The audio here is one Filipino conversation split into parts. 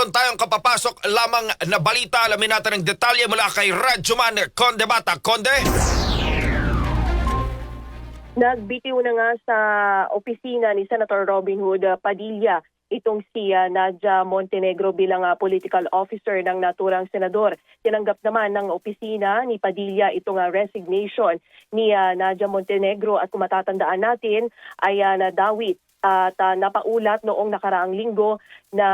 meron tayong kapapasok lamang na balita. Alamin natin ang detalye mula kay Radjuman Conde Bata. Conde? Nagbitiw na nga sa opisina ni Senator Robin Hood uh, Padilla itong si uh, Nadia Montenegro bilang uh, political officer ng naturang senador. Tinanggap naman ng opisina ni Padilla itong uh, resignation ni uh, Nadia Montenegro at kung matatandaan natin ay uh, nadawit at uh, napaulat noong nakaraang linggo na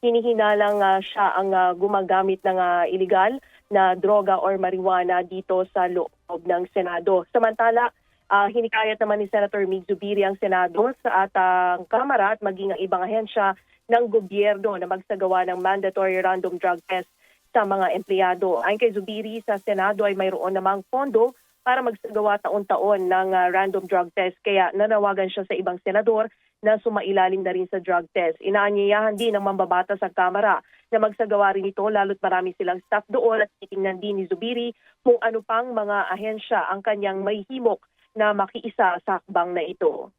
hinihinalang uh, siya ang uh, gumagamit ng uh, illegal na droga or marijuana dito sa loob ng Senado. Samantala, Ah, hinikayat naman ni Senator Mig Zubiri ang Senado sa at ang Kamara at maging ang ibang ahensya ng gobyerno na magsagawa ng mandatory random drug test sa mga empleyado. Ayon kay Zubiri, sa Senado ay mayroon namang pondo para magsagawa taon-taon ng ah, random drug test. Kaya nanawagan siya sa ibang senador na sumailalim na rin sa drug test. Inaanyayahan din ng mambabata sa Kamara na magsagawa rin ito lalo't marami silang staff doon at titingnan din ni Zubiri kung ano pang mga ahensya ang kanyang may himok na makiisa sa akbang na ito.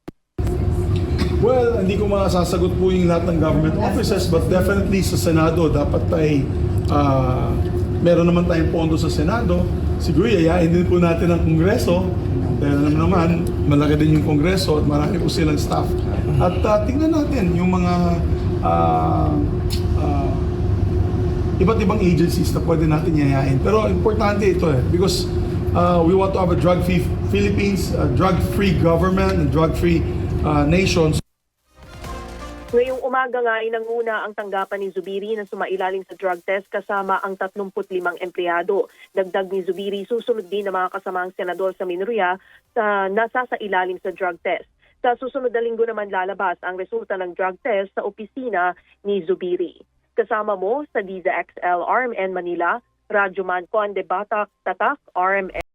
Well, hindi ko masasagot po yung lahat ng government offices but definitely sa Senado dapat ay ah, meron naman tayong pondo sa Senado. Siguro yayain din po natin ang Kongreso dahil alam naman malaki din yung Kongreso at marami po silang staff. At ah, tingnan natin yung mga ah, ah, iba't ibang agencies na pwede natin yayain. Pero importante ito eh because uh, we want to have a drug-free Philippines, a drug-free government, and drug-free uh, nation. Ngayong umaga nga ay nanguna ang tanggapan ni Zubiri na sumailalim sa drug test kasama ang 35 empleyado. Dagdag ni Zubiri, susunod din ang mga kasamaang senador sa minorya sa nasa sa drug test. Sa susunod na linggo naman lalabas ang resulta ng drug test sa opisina ni Zubiri. Kasama mo sa Diza XL RMN Manila, Radyo Man Conde Batak Tatak RMN.